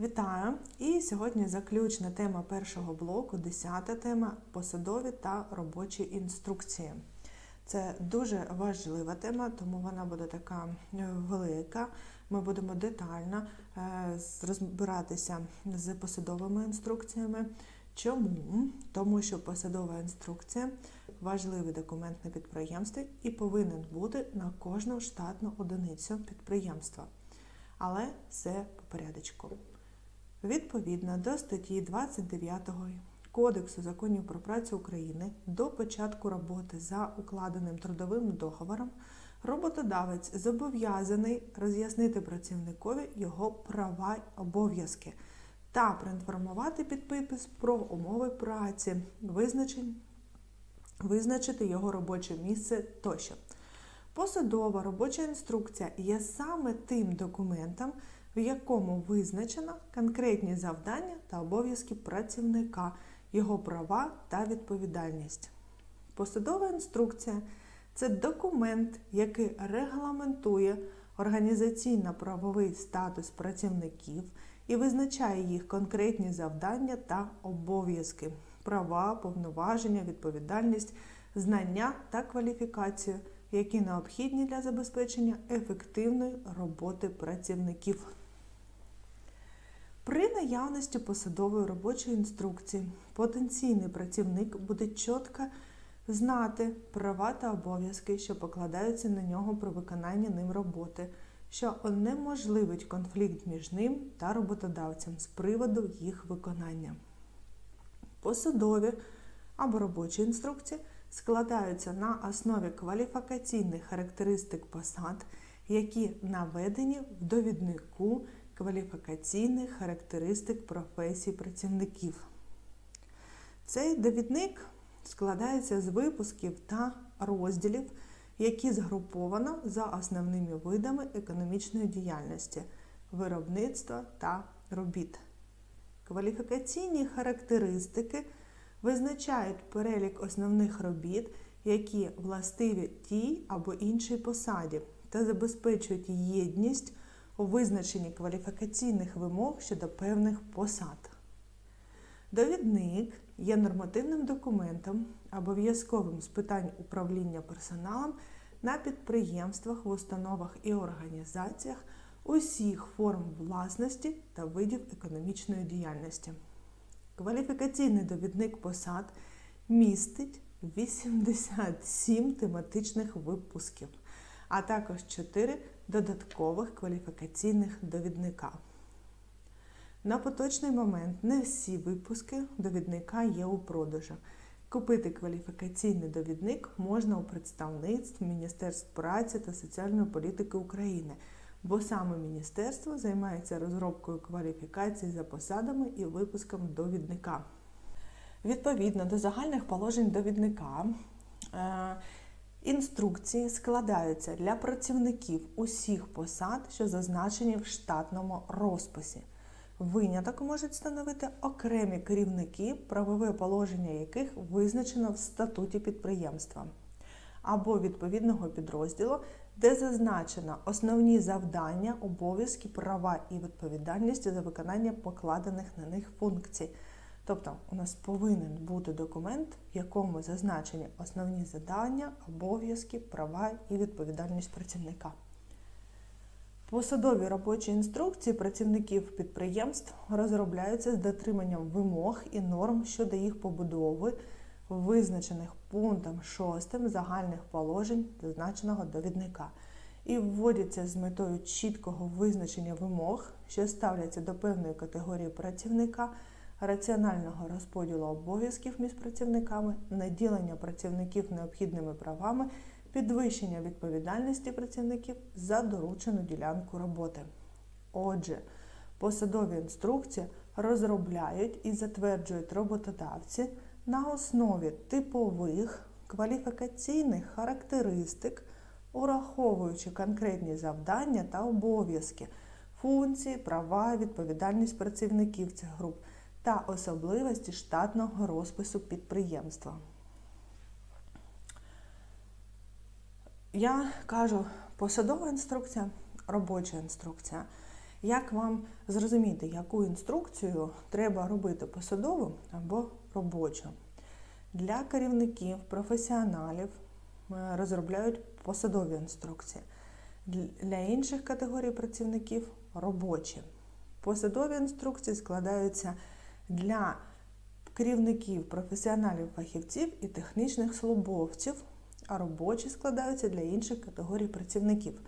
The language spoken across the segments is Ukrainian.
Вітаю! І сьогодні заключна тема першого блоку, десята тема посадові та робочі інструкції. Це дуже важлива тема, тому вона буде така е, велика. Ми будемо детально е, розбиратися з посадовими інструкціями. Чому? Тому що посадова інструкція важливий документ на підприємстві і повинен бути на кожну штатну одиницю підприємства. Але все по порядочку. Відповідно до статті 29 Кодексу законів про працю України до початку роботи за укладеним трудовим договором роботодавець зобов'язаний роз'яснити працівникові його права й обов'язки та проінформувати підпис про умови праці, визначити його робоче місце тощо. Посадова робоча інструкція є саме тим документом, в якому визначено конкретні завдання та обов'язки працівника, його права та відповідальність. Посадова інструкція це документ, який регламентує організаційно-правовий статус працівників і визначає їх конкретні завдання та обов'язки, права, повноваження, відповідальність, знання та кваліфікацію, які необхідні для забезпечення ефективної роботи працівників. При наявності посадової робочої інструкції потенційний працівник буде чітко знати права та обов'язки, що покладаються на нього при виконанні ним роботи, що унеможливить конфлікт між ним та роботодавцем з приводу їх виконання. Посадові або робочі інструкції складаються на основі кваліфікаційних характеристик посад, які наведені в довіднику кваліфікаційних характеристик професій працівників. Цей довідник складається з випусків та розділів, які згруповано за основними видами економічної діяльності, виробництва та робіт. Кваліфікаційні характеристики визначають перелік основних робіт, які властиві тій або іншій посаді, та забезпечують єдність у визначенні кваліфікаційних вимог щодо певних посад. Довідник є нормативним документом, обов'язковим з питань управління персоналом на підприємствах, в установах і організаціях усіх форм власності та видів економічної діяльності. Кваліфікаційний довідник посад містить 87 тематичних випусків, а також 4 додаткових кваліфікаційних довідника. На поточний момент не всі випуски довідника є у продажу. Купити кваліфікаційний довідник можна у представництв Міністерств праці та соціальної політики України, бо саме міністерство займається розробкою кваліфікацій за посадами і випуском довідника. Відповідно до загальних положень довідника, е, інструкції складаються для працівників усіх посад, що зазначені в штатному розписі. Виняток можуть становити окремі керівники, правове положення яких визначено в статуті підприємства або відповідного підрозділу, де зазначено основні завдання, обов'язки, права і відповідальність за виконання покладених на них функцій. Тобто у нас повинен бути документ, в якому зазначені основні завдання, обов'язки, права і відповідальність працівника. Посадові робочі інструкції працівників підприємств розробляються з дотриманням вимог і норм щодо їх побудови, визначених пунктом 6 загальних положень зазначеного довідника, і вводяться з метою чіткого визначення вимог, що ставляться до певної категорії працівника, раціонального розподілу обов'язків між працівниками, наділення працівників необхідними правами підвищення відповідальності працівників за доручену ділянку роботи. Отже, посадові інструкції розробляють і затверджують роботодавці на основі типових кваліфікаційних характеристик, ураховуючи конкретні завдання та обов'язки, функції, права, відповідальність працівників цих груп та особливості штатного розпису підприємства. Я кажу посадова інструкція, робоча інструкція. Як вам зрозуміти, яку інструкцію треба робити посадову або робочу? Для керівників, професіоналів е, розробляють посадові інструкції. Для інших категорій працівників робочі. Посадові інструкції складаються для керівників, професіоналів, фахівців і технічних службовців, а робочі складаються для інших категорій працівників.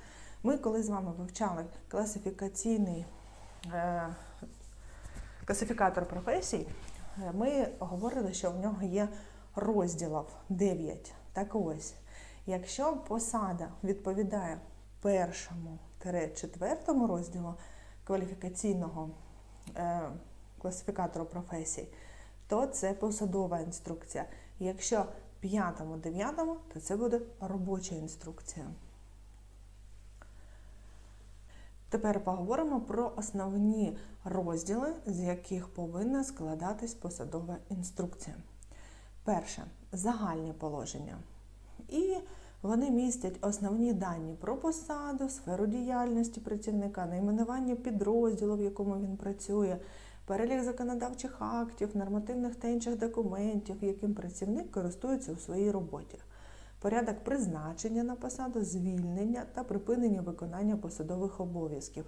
Ми, коли з вами вивчали класифікаційний е, класифікатор професій, ми говорили, що в нього є розділів 9. Так ось, якщо посада відповідає першому четвертому розділу кваліфікаційного е, класифікатору професій, то це посадова інструкція. Якщо п'ятому, дев'ятому, то це буде робоча інструкція. Тепер поговоримо про основні розділи, з яких повинна складатись посадова інструкція. Перше загальні положення. І вони містять основні дані про посаду, сферу діяльності працівника, найменування підрозділу, в якому він працює, перелік законодавчих актів, нормативних та інших документів, яким працівник користується у своїй роботі, порядок призначення на посаду, звільнення та припинення виконання посадових обов'язків,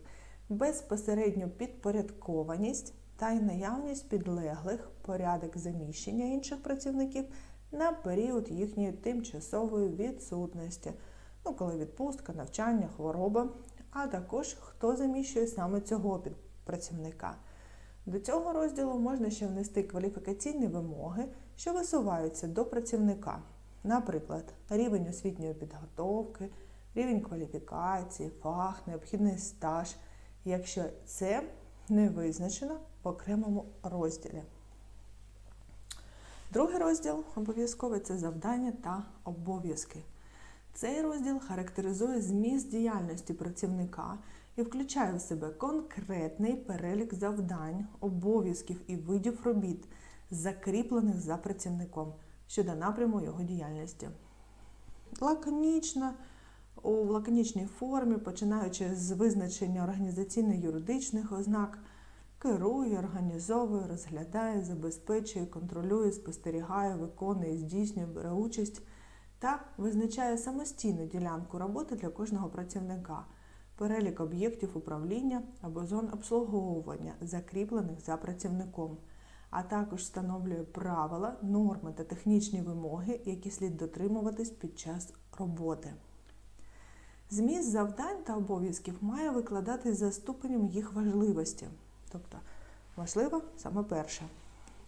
безпосередню підпорядкованість та й наявність підлеглих, порядок заміщення інших працівників на період їхньої тимчасової відсутності, ну, коли відпустка, навчання, хвороба, а також хто заміщує саме цього працівника. До цього розділу можна ще внести кваліфікаційні вимоги, що висуваються до працівника. Наприклад, рівень освітньої підготовки, рівень кваліфікації, фах, необхідний стаж, якщо це не визначено в окремому розділі. Другий розділ обов'язковий це завдання та обов'язки. Цей розділ характеризує зміст діяльності працівника і включає в себе конкретний перелік завдань, обов'язків і видів робіт, закріплених за працівником щодо напряму його діяльності. Лаконічно, у лаконічній формі, починаючи з визначення організаційно-юридичних ознак керує, організовує, розглядає, забезпечує, контролює, спостерігає, виконує, здійснює, бере участь та визначає самостійну ділянку роботи для кожного працівника, перелік об'єктів управління або зон обслуговування, закріплених за працівником, а також встановлює правила, норми та технічні вимоги, які слід дотримуватись під час роботи. Зміст завдань та обов'язків має викладатись за ступенем їх важливості. Тобто важливо саме перше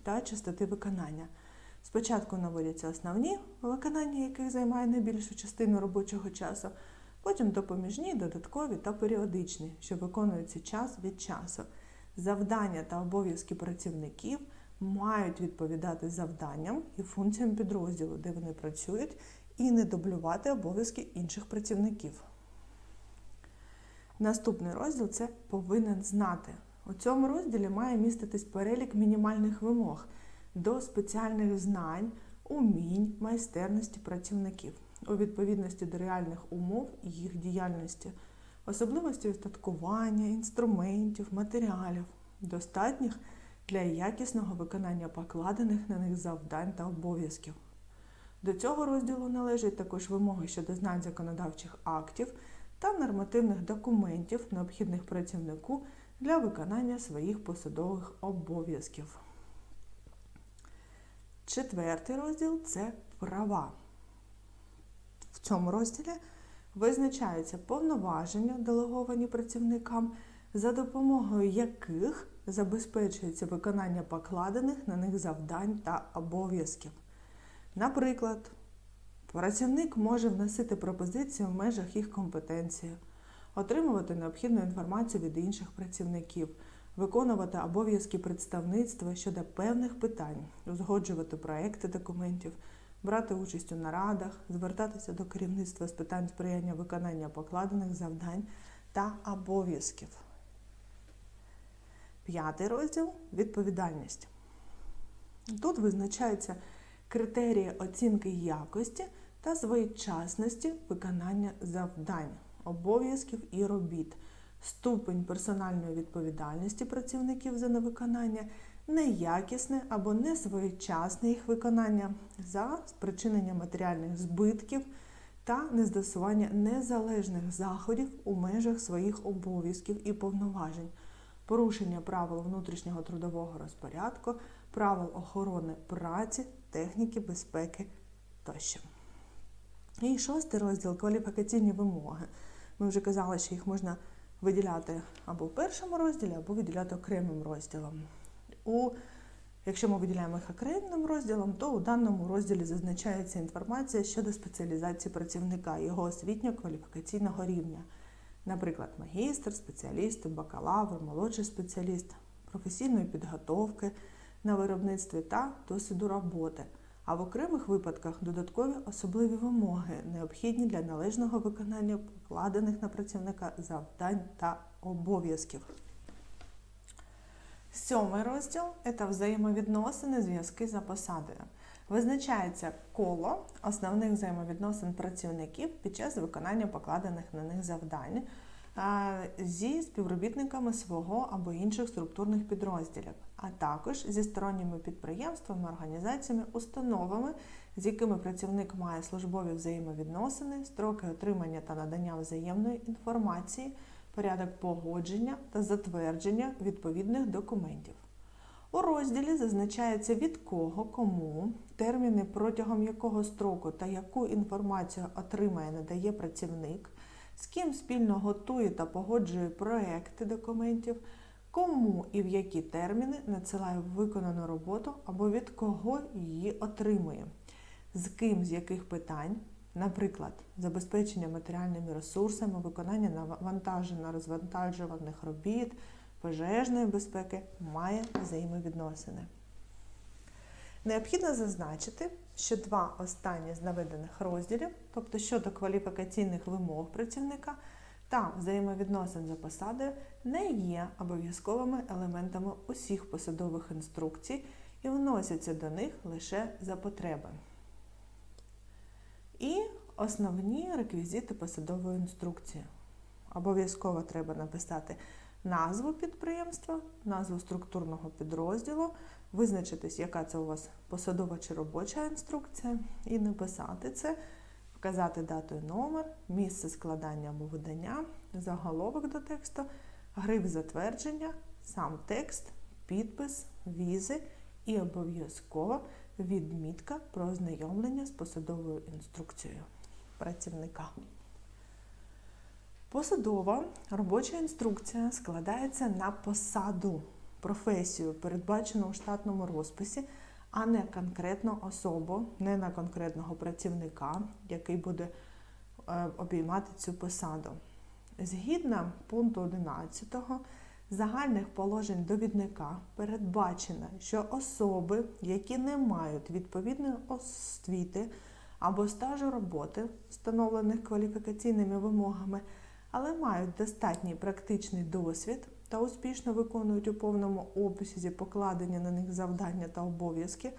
та частоти виконання. Спочатку наводяться основні, виконання яких займає найбільшу частину робочого часу, потім допоміжні, додаткові та періодичні, що виконуються час від часу. Завдання та обов'язки працівників мають відповідати завданням і функціям підрозділу, де вони працюють, і не дублювати обов'язки інших працівників. Наступний розділ це повинен знати. У цьому розділі має міститись перелік мінімальних вимог до спеціальних знань, умінь, майстерності працівників у відповідності до реальних умов і їх діяльності, особливості устаткування, інструментів, матеріалів, достатніх для якісного виконання покладених на них завдань та обов'язків. До цього розділу належать також вимоги щодо знань законодавчих актів та нормативних документів, необхідних працівнику для виконання своїх посадових обов'язків. Четвертий розділ це права. Цьому розділі визначаються повноваження, делеговані працівникам, за допомогою яких забезпечується виконання покладених на них завдань та обов'язків. Наприклад, працівник може вносити пропозиції в межах їх компетенції отримувати необхідну інформацію від інших працівників, виконувати обов'язки представництва щодо певних питань, узгоджувати проекти документів, брати участь у нарадах, звертатися до керівництва з питань сприяння виконання покладених завдань та обов'язків. П'ятий розділ відповідальність. Тут визначаються критерії оцінки якості та своєчасності виконання завдань обов'язків і робіт, ступень персональної відповідальності працівників за невиконання, неякісне або несвоєчасне їх виконання за спричинення матеріальних збитків та незастосування незалежних заходів у межах своїх обов'язків і повноважень, порушення правил внутрішнього трудового розпорядку, правил охорони праці, техніки безпеки тощо. І шостий розділ кваліфікаційні вимоги. Ми вже казали, що їх можна виділяти або в першому розділі, або виділяти окремим розділом. У, якщо ми виділяємо їх окремим розділом, то у даному розділі зазначається інформація щодо спеціалізації працівника, його освітньо-кваліфікаційного рівня. Наприклад, магістр, спеціаліст, бакалавр, молодший спеціаліст, професійної підготовки на виробництві та досвіду роботи. А в окремих випадках додаткові особливі вимоги, необхідні для належного виконання покладених на працівника завдань та обов'язків. Сьомий розділ це взаємовідносини, зв'язки за посадою. Визначається коло основних взаємовідносин працівників під час виконання покладених на них завдань зі співробітниками свого або інших структурних підрозділів, а також зі сторонніми підприємствами, організаціями, установами, з якими працівник має службові взаємовідносини, строки отримання та надання взаємної інформації, порядок погодження та затвердження відповідних документів. У розділі зазначається від кого, кому, терміни, протягом якого строку та яку інформацію отримає, надає працівник, з ким спільно готує та погоджує проекти документів, кому і в які терміни надсилає виконану роботу або від кого її отримує, з ким з яких питань, наприклад, забезпечення матеріальними ресурсами, виконання навантажено-розвантажуваних робіт, пожежної безпеки, має взаємовідносини. Необхідно зазначити, що два останні з наведених розділів, тобто щодо кваліфікаційних вимог працівника та взаємовідносин за посадою, не є обов'язковими елементами усіх посадових інструкцій і вносяться до них лише за потреби. І основні реквізити посадової інструкції. Обов'язково треба написати назву підприємства, назву структурного підрозділу, визначитись, яка це у вас посадова чи робоча інструкція, і написати це, вказати дату і номер, місце складання або видання, заголовок до тексту, гриф затвердження, сам текст, підпис, візи і обов'язково відмітка про ознайомлення з посадовою інструкцією працівника. Посадова робоча інструкція складається на посаду, професію, передбачену у штатному розписі, а не конкретну особу, не на конкретного працівника, який буде е, обіймати цю посаду. Згідно пункту 11 загальних положень довідника передбачено, що особи, які не мають відповідної освіти або стажу роботи, встановлених кваліфікаційними вимогами, але мають достатній практичний досвід та успішно виконують у повному обсязі покладені на них завдання та обов'язки,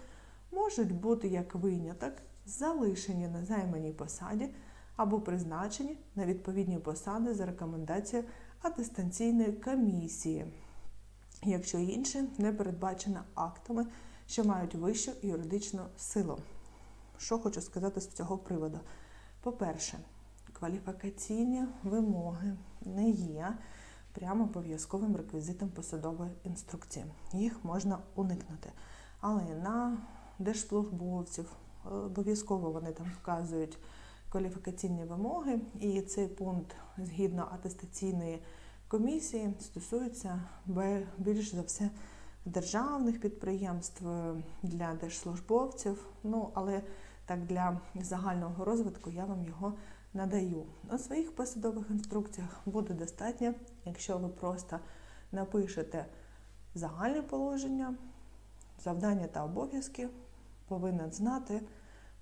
можуть бути як виняток залишені на займаній посаді або призначені на відповідні посади за рекомендацією атестаційної комісії, якщо інше не передбачено актами, що мають вищу юридичну силу. Що хочу сказати з цього приводу? По-перше, кваліфікаційні вимоги не є прямо обов'язковим реквізитом посадової інструкції. Їх можна уникнути. Але на держслужбовців обов'язково вони там вказують кваліфікаційні вимоги, і цей пункт згідно атестаційної комісії стосується більш за все державних підприємств для держслужбовців. Ну але так для загального розвитку я вам його надаю. У своїх посадових інструкціях буде достатньо, якщо ви просто напишете загальне положення, завдання та обов'язки, повинен знати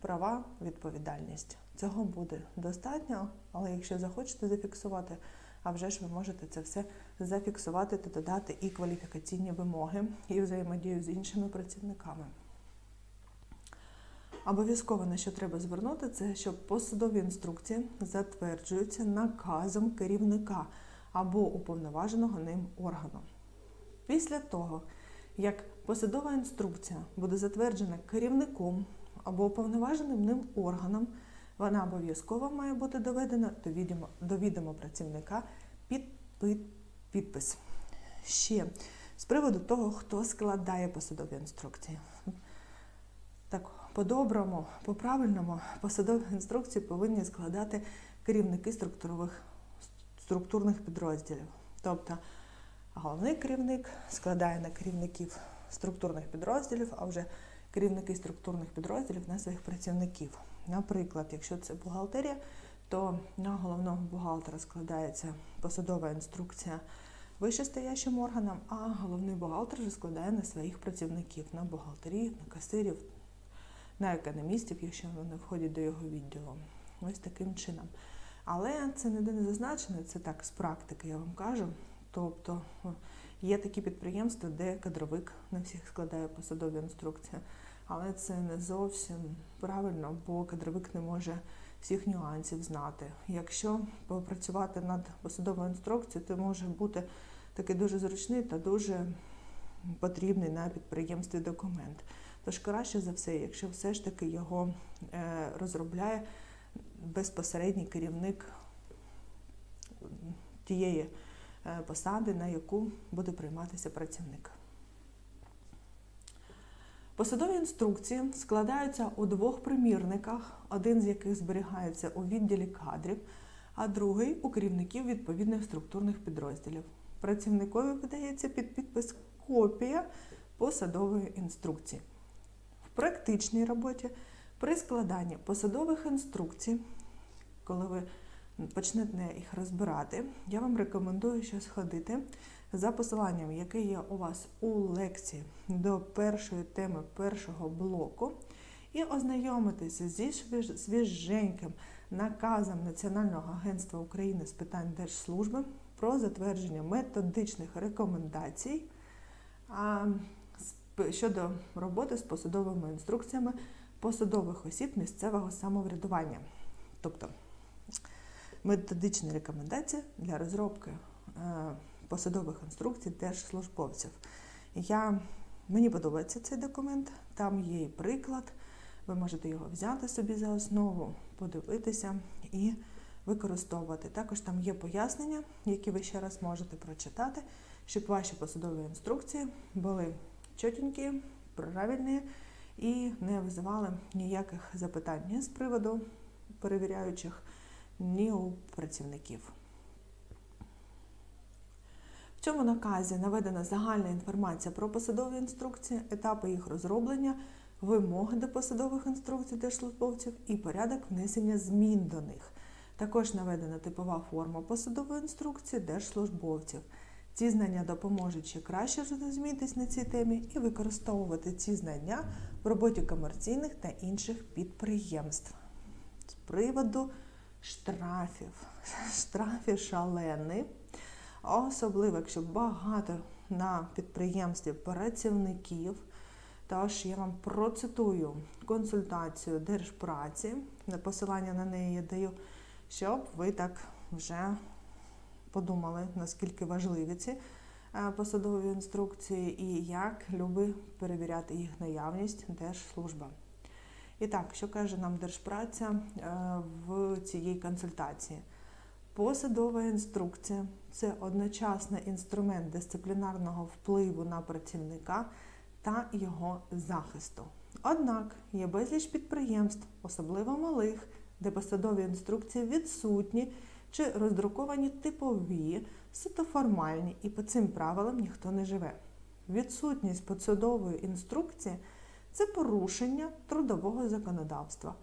права, відповідальність. Цього буде достатньо, але якщо захочете зафіксувати, а вже ж ви можете це все зафіксувати та додати і кваліфікаційні вимоги, і взаємодію з іншими працівниками. Обов'язково на що треба звернути, це що посадові інструкції затверджуються наказом керівника або уповноваженого ним органу. Після того, як посадова інструкція буде затверджена керівником або уповноваженим ним органом, вона обов'язково має бути доведена до відома, до відома працівника під, під підпис. Ще з приводу того, хто складає посадові інструкції. Так, по-доброму, по-правильному посадові інструкції повинні складати керівники структурових, структурних підрозділів. Тобто головний керівник складає на керівників структурних підрозділів, а вже керівники структурних підрозділів на своїх працівників. Наприклад, якщо це бухгалтерія, то на головного бухгалтера складається посадова інструкція вищестоящим органам, а головний бухгалтер вже складає на своїх працівників, на бухгалтерів, на касирів, на економістів, якщо вони входять до його відділу. Ось таким чином. Але це ніде не зазначено, це так з практики, я вам кажу. Тобто є такі підприємства, де кадровик на всіх складає посадові інструкції. Але це не зовсім правильно, бо кадровик не може всіх нюансів знати. Якщо попрацювати над посадовою інструкцією, то може бути такий дуже зручний та дуже потрібний на підприємстві документ. Тож краще за все, якщо все ж таки його е, розробляє безпосередній керівник тієї е, посади, на яку буде прийматися працівник. Посадові інструкції складаються у двох примірниках, один з яких зберігається у відділі кадрів, а другий у керівників відповідних структурних підрозділів. Працівникові видається під підпис копія посадової інструкції. В практичній роботі при складанні посадових інструкцій, коли ви почнете їх розбирати, я вам рекомендую ще сходити за посиланням, яке є у вас у лекції до першої теми першого блоку, і ознайомитися зі свіженьким наказом Національного агентства України з питань держслужби про затвердження методичних рекомендацій щодо роботи з посадовими інструкціями посадових осіб місцевого самоврядування. Тобто методичні рекомендації для розробки посадових інструкцій держслужбовців. Я, Мені подобається цей документ, там є і приклад. Ви можете його взяти собі за основу, подивитися і використовувати. Також там є пояснення, які ви ще раз можете прочитати, щоб ваші посадові інструкції були чотенькі, правильні і не визивали ніяких запитань ні з приводу перевіряючих, ні у працівників. В цьому наказі наведена загальна інформація про посадові інструкції, етапи їх розроблення, вимоги до посадових інструкцій держслужбовців і порядок внесення змін до них. Також наведена типова форма посадової інструкції держслужбовців. Ці знання допоможуть ще краще зрозумітись на цій темі і використовувати ці знання в роботі комерційних та інших підприємств. З приводу штрафів. Штрафи шалені. Особливо, якщо багато на підприємстві працівників. Тож я вам процитую консультацію держпраці, посилання на неї я даю, щоб ви так вже подумали, наскільки важливі ці е, посадові інструкції і як люби перевіряти їх наявність Держслужба. І так, що каже нам держпраця е, в цій консультації? Посадова інструкція це одночасно інструмент дисциплінарного впливу на працівника та його захисту. Однак є безліч підприємств, особливо малих, де посадові інструкції відсутні чи роздруковані типові, суто формальні, і по цим правилам ніхто не живе. Відсутність посадової інструкції це порушення трудового законодавства.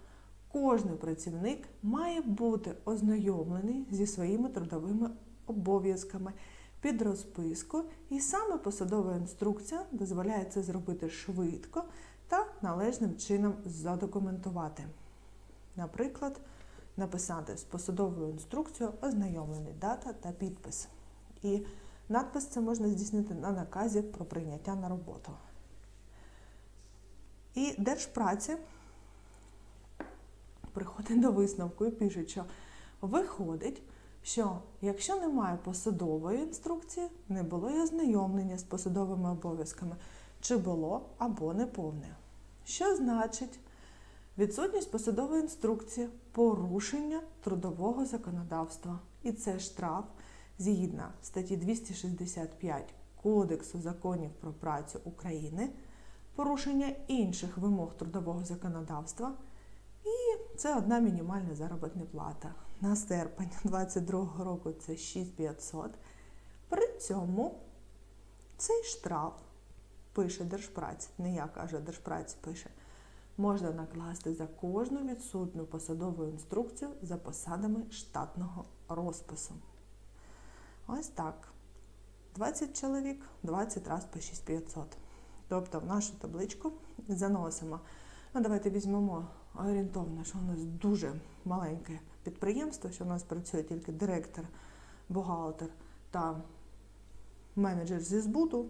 Кожний працівник має бути ознайомлений зі своїми трудовими обов'язками під розписку, і саме посадова інструкція дозволяє це зробити швидко та належним чином задокументувати. Наприклад, написати з посадовою інструкцією ознайомлений дата та підпис. І надпис це можна здійснити на наказі про прийняття на роботу. І Держпраці приходить до висновку і пише, що виходить, що якщо немає посадової інструкції, не було і ознайомлення з посадовими обов'язками, чи було або неповне. Що значить відсутність посадової інструкції, порушення трудового законодавства. І це штраф згідно статті 265 Кодексу законів про працю України, порушення інших вимог трудового законодавства. Це одна мінімальна заробітна плата. На серпень 2022 року це 6500. При цьому цей штраф пише Держпраця, не я кажу, Держпраця пише, можна накласти за кожну відсутню посадову інструкцію за посадами штатного розпису. Ось так. 20 чоловік, 20 раз по 6500. Тобто в нашу табличку заносимо. Ну, давайте візьмемо орієнтовно, що у нас дуже маленьке підприємство, що у нас працює тільки директор, бухгалтер та менеджер зі збуту.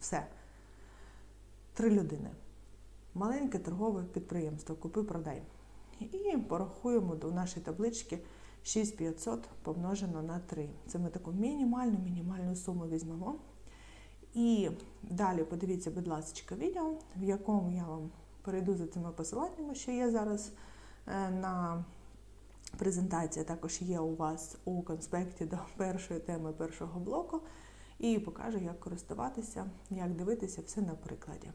Все. Три людини. Маленьке торгове підприємство. Купи-продай. І порахуємо до нашої таблички 6500 помножено на 3. Це ми таку мінімальну мінімальну суму візьмемо. І далі подивіться, будь ласка, відео, в якому я вам перейду за цими посиланнями, що є зараз е, на презентації, також є у вас у конспекті до першої теми першого блоку. І покажу, як користуватися, як дивитися все на прикладі.